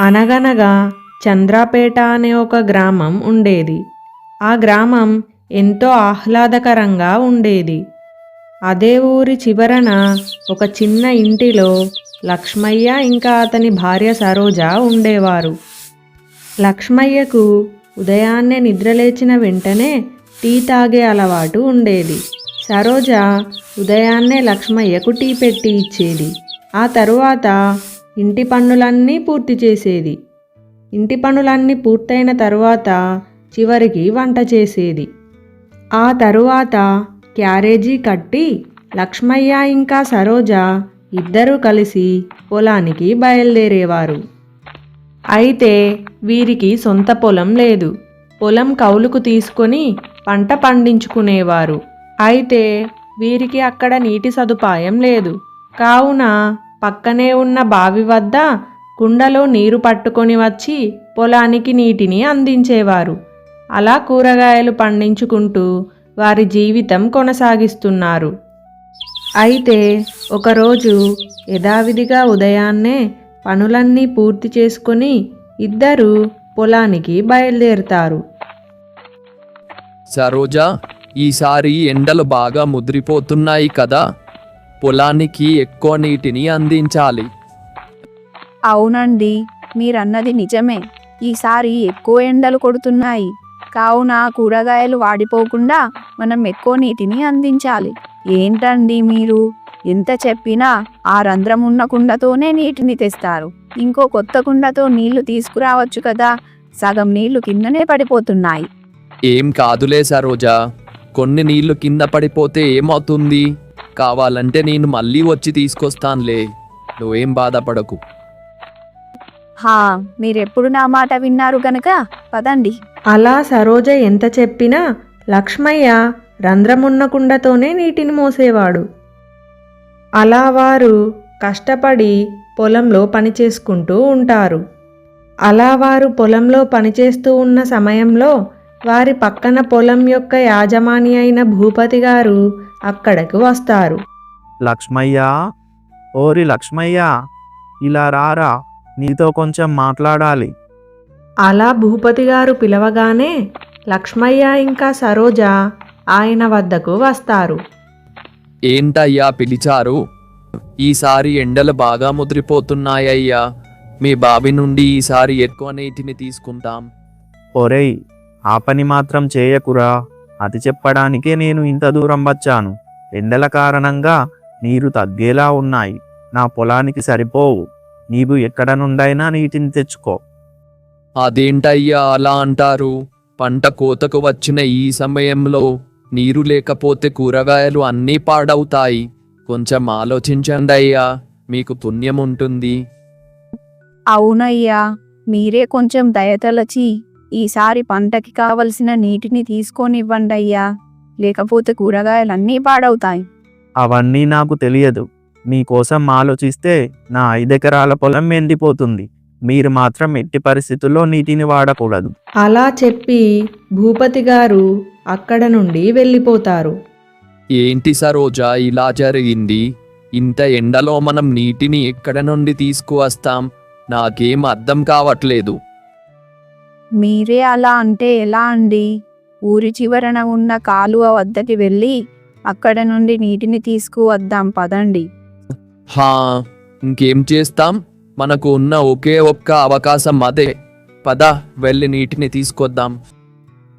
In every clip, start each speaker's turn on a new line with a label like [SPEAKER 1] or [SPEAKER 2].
[SPEAKER 1] అనగనగా చంద్రాపేట అనే ఒక గ్రామం ఉండేది. ఆ గ్రామం ఎంతో ఆహ్లాదకరంగా ఉండేది. అదే ఊరి చివరన ఒక చిన్న ఇంటిలో లక్ష్మయ్య ఇంకా అతని భార్య సరోజ ఉండేవారు. లక్ష్మయ్యకు ఉదయాన్నే నిద్రలేచిన వెంటనే టీ తాగే అలవాటు ఉండేది. సరోజ ఉదయాన్నే లక్ష్మయ్యకు టీ పెట్టి ఇచ్చేది. ఆ తరువాత ఇంటి పనులన్నీ పూర్తి చేసేది. ఇంటి పనులన్నీ పూర్తయిన తరువాత చివరికి వంట చేసేది. ఆ తరువాత క్యారేజీ కట్టి లక్ష్మయ్య ఇంకా సరోజ ఇద్దరూ కలిసి పొలానికి బయలుదేరేవారు. అయితే వీరికి సొంత పొలం లేదు. పొలం కౌలుకు తీసుకొని పంట పండించుకునేవారు. అయితే వీరికి అక్కడ నీటి సదుపాయం లేదు. కావున పక్కనే ఉన్న బావి వద్ద కుండలో నీరు పట్టుకొని వచ్చి పొలానికి నీటిని అందించేవారు. అలా కూరగాయలు పండించుకుంటూ వారి జీవితం కొనసాగిస్తున్నారు. అయితే ఒకరోజు యథావిధిగా ఉదయాన్నే పనులన్నీ పూర్తి చేసుకొని ఇద్దరు పొలానికి బయలుదేరుతారు.
[SPEAKER 2] సరోజా ఈసారి ఎండలు బాగా ముదిరిపోతున్నాయి కదా. పొలానికి ఎక్కువ నీటిని అందించాలి.
[SPEAKER 3] అవునండి మీరన్నది నిజమే. ఈసారి ఎక్కువ ఎండలు కొడుతున్నాయి. కావున కూరగాయలు వాడిపోకుండా మనం ఎక్కువ నీటిని అందించాలి. ఏంటండి మీరు? ఎంత చెప్పినా ఆ రంధ్రం ఉన్న కుండతోనే నీటిని తెస్తారు. ఇంకో కొత్త కుండతో నీళ్ళు తీసుకురావచ్చు కదా. సగం నీళ్ళు కిందనే పడిపోతున్నాయి.
[SPEAKER 2] ఏం కాదులే సరోజా. కొన్ని నీళ్ళు కింద పడిపోతే ఏమవుతుంది? కావాలంటే నేను మళ్ళీ వచ్చి తీసుకొస్తానులే. నువ్వేం బాధపడకు.
[SPEAKER 3] హా మీరెప్పుడు నా మాట విన్నారు గనక? పదండి.
[SPEAKER 1] అలా సరోజ ఎంత చెప్పినా లక్ష్మయ్య రంధ్రమున్న కుండతోనే నీటిని మోసేవాడు. అలా వారు కష్టపడి పొలంలో పని చేసుకుంటూ ఉంటారు. అలా వారు పొలంలో పనిచేస్తూ ఉన్న సమయంలో వారి పక్కన పొలం యొక్క యాజమాని అయిన భూపతి గారు అక్కడకు వస్తారు.
[SPEAKER 4] లక్ష్మయ్య ఓరి లక్ష్మయ్య ఇలా రారా నీతో కొంచెం మాట్లాడాలి.
[SPEAKER 1] అలా భూపతి గారు పిలవగానే లక్ష్మయ్య ఇంకా సరోజ ఆయన వద్దకు వస్తారు.
[SPEAKER 2] ఏంటయ్యా పిలిచారు? ఈసారి ఎండలు బాగా ముదిరిపోతున్నాయ్యా మీ బావి నుండి ఈసారి ఎక్కువ నీటిని తీసుకుంటాం.
[SPEAKER 4] ఒరేయ్ ఆ పని మాత్రం చేయకురా. అది చెప్పడానికే నేను ఇంత దూరం వచ్చాను. ఎండల కారణంగా నీరు తగ్గేలా ఉన్నాయి. నా పొలానికి సరిపోవు. నీవు ఎక్కడ నుండైనా నీటిని తెచ్చుకో.
[SPEAKER 2] అదేంటయ్యా అలా అంటారు? పంట కోతకు వచ్చిన ఈ సమయంలో నీరు లేకపోతే కూరగాయలు అన్నీ పాడవుతాయి. కొంచెం ఆలోచించండి అయ్యా. మీకు పుణ్యం ఉంటుంది.
[SPEAKER 3] అవునయ్యా. మీరే కొంచెం దయతలచి ఈసారి పంటకి కావలసిన నీటిని తీసుకొనివ్వండి అయ్యా. లేకపోతే కూరగాయలన్నీ పాడవుతాయి.
[SPEAKER 4] అవన్నీ నాకు తెలియదు. మీకోసం ఆలోచిస్తే నా ఐదెకరాల పొలం ఎండిపోతుంది. మీరు మాత్రం ఎట్టి పరిస్థితుల్లో నీటిని వాడకూడదు.
[SPEAKER 1] అలా చెప్పి భూపతి గారు అక్కడ నుండి వెళ్ళిపోతారు.
[SPEAKER 2] ఏంటి సరోజా ఇలా జరిగింది? ఇంత ఎండలో మనం నీటిని ఎక్కడ నుండి తీసుకువస్తాం? నాకేం అర్థం కావట్లేదు.
[SPEAKER 3] మీరే అలా అంటే ఎలా అండి? ఊరి చివరన ఉన్న కాలువ వద్దకి వెళ్ళి అక్కడ నుండి నీటిని తీసుకువద్దాం పదండి.
[SPEAKER 2] హా ఇంకేం చేస్తాం? మనకు ఉన్న ఒకే ఒక్క అవకాశం అదే. పద వెళ్ళి నీటిని తీసుకొద్దాం.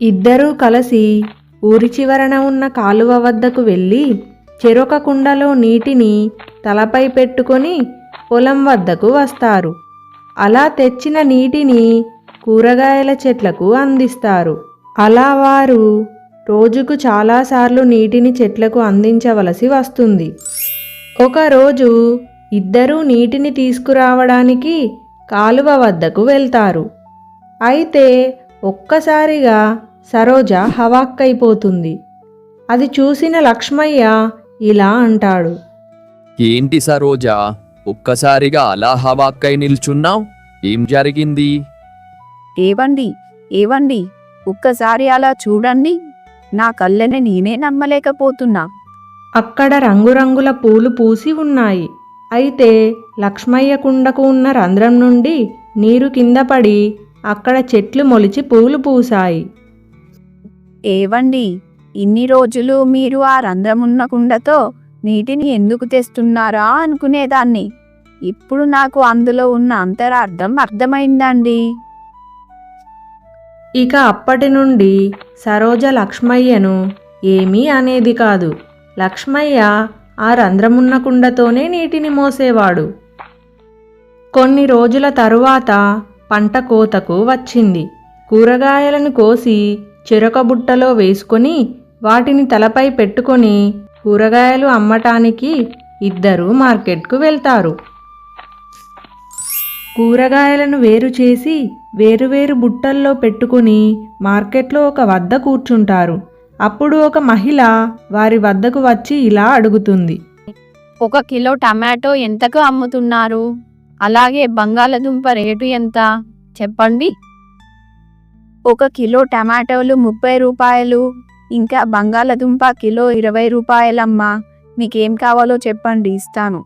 [SPEAKER 1] ఇద్దరూ కలిసి ఊరి చివరన ఉన్న కాలువ వద్దకు వెళ్ళి చెరొక కుండలో నీటిని తలపై పెట్టుకొని పొలం వద్దకు వస్తారు. అలా తెచ్చిన నీటిని కూరగాయల చెట్లకు అందిస్తారు. అలా వారు రోజుకు చాలాసార్లు నీటిని చెట్లకు అందించవలసి వస్తుంది. ఒకరోజు ఇద్దరూ నీటిని తీసుకురావడానికి కాలువ వద్దకు వెళ్తారు. అయితే ఒక్కసారిగా సరోజ హవాక్కైపోతుంది. అది చూసిన లక్ష్మయ్య ఇలా అంటాడు.
[SPEAKER 2] ఏంటి సరోజా ఒక్కసారిగా అలా హవాక్కై నిల్చున్నావు? ఏం జరిగింది?
[SPEAKER 3] ఏవండి ఏవండి ఒక్కసారి అలా చూడండి. నా కళ్ళని నేనే నమ్మలేకపోతున్నా.
[SPEAKER 1] అక్కడ రంగురంగుల పూలు పూసి ఉన్నాయి. అయితే లక్ష్మయ్య కుండకు ఉన్న రంధ్రం నుండి నీరు కింద పడి అక్కడ చెట్లు మొలిచి పూలు పూసాయి
[SPEAKER 3] ఏవండి ఇన్ని రోజులు మీరు ఆ రంధ్రమున్న కుండతో నీటిని ఎందుకు తెస్తున్నారా అనుకునేదాన్ని. ఇప్పుడు నాకు అందులో ఉన్న అంతరార్థం అర్థమైందండి.
[SPEAKER 1] ఇక అప్పటి నుండి సరోజ లక్ష్మయ్యను ఏమీ అనేది కాదు. లక్ష్మయ్య ఆ రంధ్రమున్న కుండతోనే నీటిని మోసేవాడు. కొన్ని రోజుల తరువాత పంట కోతకు వచ్చింది. కూరగాయలను కోసి చెరక బుట్టలో వేసుకొని వాటిని తలపై పెట్టుకొని కూరగాయలు అమ్మటానికి ఇద్దరు మార్కెట్కు వెళ్తారు. కూరగాయలను వేరు చేసి వేరువేరు బుట్టల్లో పెట్టుకుని మార్కెట్లో ఒక వద్ద కూర్చుంటారు. అప్పుడు ఒక మహిళ వారి వద్దకు వచ్చి ఇలా అడుగుతుంది.
[SPEAKER 5] ఒక కిలో టమాటో ఎంతకు అమ్ముతున్నారు? అలాగే బంగాళదుంప రేటు ఎంత? చెప్పండి.
[SPEAKER 3] ఒక కిలో టమాటోలు ముప్పై రూపాయలు ఇంకా బంగాళదుంప కిలో ఇరవై రూపాయలమ్మా మీకేం కావాలో చెప్పండి ఇస్తాను.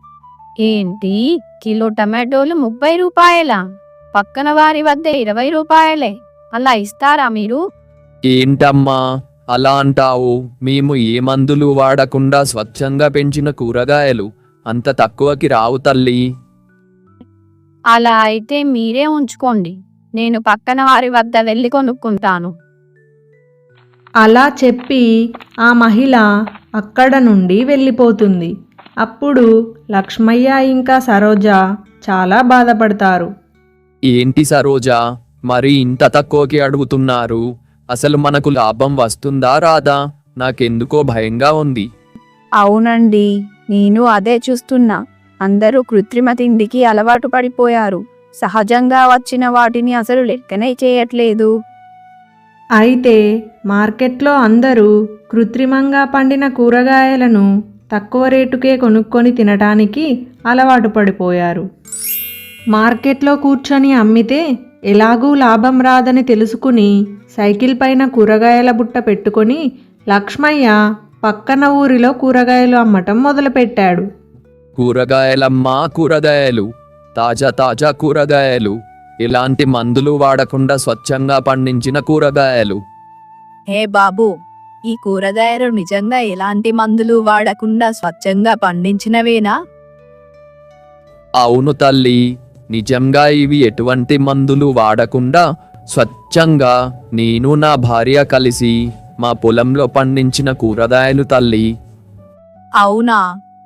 [SPEAKER 5] ఏంటి? కిలో టమాటోలు ముప్పై రూపాయలా. పక్కన వారి వద్ద ఇరవై రూపాయలే. అలా ఇస్తారా మీరు?
[SPEAKER 2] ఏంటమ్మా? అలా అంటావు. మేము ఏ మందులు వాడకుండా స్వచ్ఛంగా పెంచిన కూరగాయలు. అంత తక్కువకి రావు తల్లి.
[SPEAKER 5] అలా అయితే మీరే ఉంచుకోండి. నేను పక్కన వారి వద్ద వెళ్ళి కొనుక్కుంటాను.
[SPEAKER 1] అలా చెప్పి ఆ మహిళ అక్కడ నుండి వెళ్ళిపోతుంది. అప్పుడు లక్ష్మయ్య ఇంకా సరోజ చాలా బాధపడతారు.
[SPEAKER 2] ఏంటి సరోజా? మరి ఇంత తక్కువకి అడుగుతున్నారు. అసలు మనకు లాభం వస్తుందా రాదా? నాకెందుకో భయంగా ఉంది.
[SPEAKER 3] అవునండి నేను అదే చూస్తున్నా. అందరూ కృత్రిమ తిండికి అలవాటు పడిపోయారు. సహజంగా వచ్చిన వాటిని అసలు లెక్కనే చేయట్లేదు.
[SPEAKER 1] అయితే మార్కెట్లో అందరూ కృత్రిమంగా పండిన కూరగాయలను తక్కువ రేటుకే కొనుక్కొని తినటానికి అలవాటు పడిపోయారు. మార్కెట్లో కూర్చొని అమ్మితే ఎలాగూ లాభం రాదని తెలుసుకుని సైకిల్ పైన కూరగాయల బుట్ట పెట్టుకొని లక్ష్మయ్య పక్కన ఊరిలో కూరగాయలు అమ్మటం మొదలుపెట్టాడు.
[SPEAKER 2] కూరగాయలమ్మా కూరగాయలు. తాజా తాజా కూరగాయలు. ఎలాంటి మందులు వాడకుండా స్వచ్ఛంగా పండించిన కూరగాయలు.
[SPEAKER 3] హే బాబు ఈ కూరగాయలు నిజంగా ఎలాంటి మందులు వాడకుండా స్వచ్ఛంగా పండించినవేనా?
[SPEAKER 2] అవును తల్లి నిజంగా ఇవి ఎటువంటి మందులు వాడకుండా స్వచ్ఛంగా నేను నా భార్య కలిసి మా పొలంలో పండించిన కూరగాయలు తల్లి.
[SPEAKER 3] అవునా?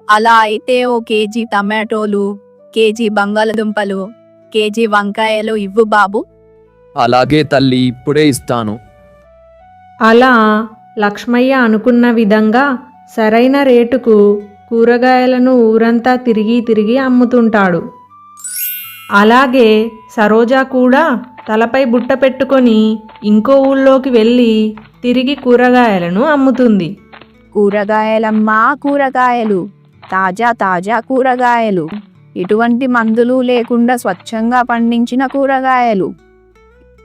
[SPEAKER 3] అలా అయితే ఓ కేజీ టమాటోలు కేజీ బంగాళదుంపలు కేజీ వంకాయలు ఇవ్వు బాబు.
[SPEAKER 2] అలాగే తల్లి ఇప్పుడే ఇస్తాను.
[SPEAKER 1] అలా లక్ష్మయ్య అనుకున్న విధంగా సరైన రేటుకు కూరగాయలను ఊరంతా తిరిగి తిరిగి అమ్ముతుంటాడు. అలాగే సరోజ కూడా తలపై బుట్ట పెట్టుకొని ఇంకో ఊళ్ళోకి వెళ్ళి తిరిగి కూరగాయలను అమ్ముతుంది.
[SPEAKER 3] కూరగాయలమ్మా కూరగాయలు. తాజా తాజా కూరగాయలు. ఎటువంటి మందులు లేకుండా స్వచ్ఛంగా పండించిన కూరగాయలు.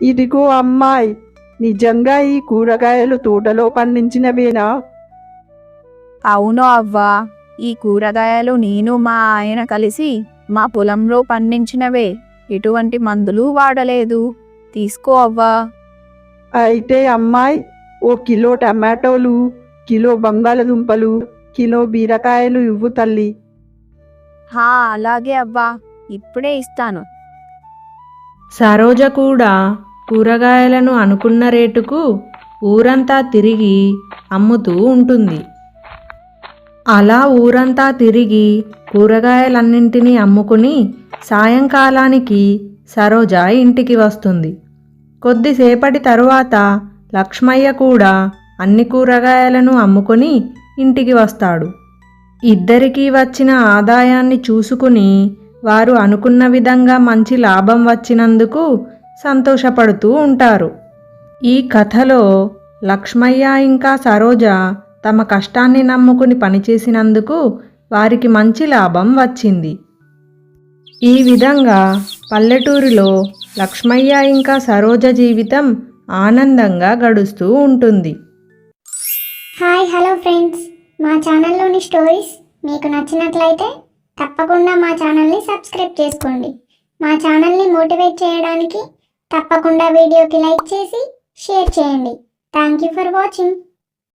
[SPEAKER 6] ఇదిగో అమ్మాయి నిజంగా ఈ కూరగాయలు తోటలో పండించినవేనా?
[SPEAKER 3] అవును అవ్వా. ఈ కూరగాయలు నేను మా ఆయన కలిసి మా పొలంలో పండించినవే. ఎటువంటి మందులు వాడలేదు. తీసుకో అవ్వా.
[SPEAKER 6] అయితే అమ్మాయి ఓ కిలో టమాటోలు కిలో బంగాళదుంపలు కిలో బీరకాయలు ఇవ్వు తల్లి.
[SPEAKER 3] హా అలాగే అవ్వా. ఇప్పుడే ఇస్తాను.
[SPEAKER 1] సరోజ కూడా కూరగాయలను అనుకున్న రేటుకు ఊరంతా తిరిగి అమ్ముతూ ఉంటుంది. అలా ఊరంతా తిరిగి కూరగాయలన్నింటినీ అమ్ముకుని సాయంకాలానికి సరోజ ఇంటికి వస్తుంది. కొద్దిసేపటి తరువాత లక్ష్మయ్య కూడా అన్ని కూరగాయలను అమ్ముకొని ఇంటికి వస్తాడు. ఇద్దరికీ వచ్చిన ఆదాయాన్ని చూసుకుని వారు అనుకున్న విధంగా మంచి లాభం వచ్చినందుకు సంతోషపడుతూ ఉంటారు. ఈ కథలో లక్ష్మయ్య ఇంకా సరోజ తమ కష్టాన్ని నమ్ముకుని పనిచేసినందుకు వారికి మంచి లాభం వచ్చింది. ఈ విధంగా పల్లెటూరిలో లక్ష్మయ్య ఇంకా సరోజ జీవితం ఆనందంగా గడుస్తూ ఉంటుంది.
[SPEAKER 7] Hi hello friends. మా ఛానల్లోని స్టోరీస్ మీకు నచ్చినట్లయితే తప్పకుండా మా ఛానల్ని సబ్స్క్రైబ్ చేసుకోండి. మా ఛానల్ని మోటివేట్ చేయడానికి తప్పకుండా వీడియోకి లైక్ చేసి షేర్ చేయండి. Thank you for watching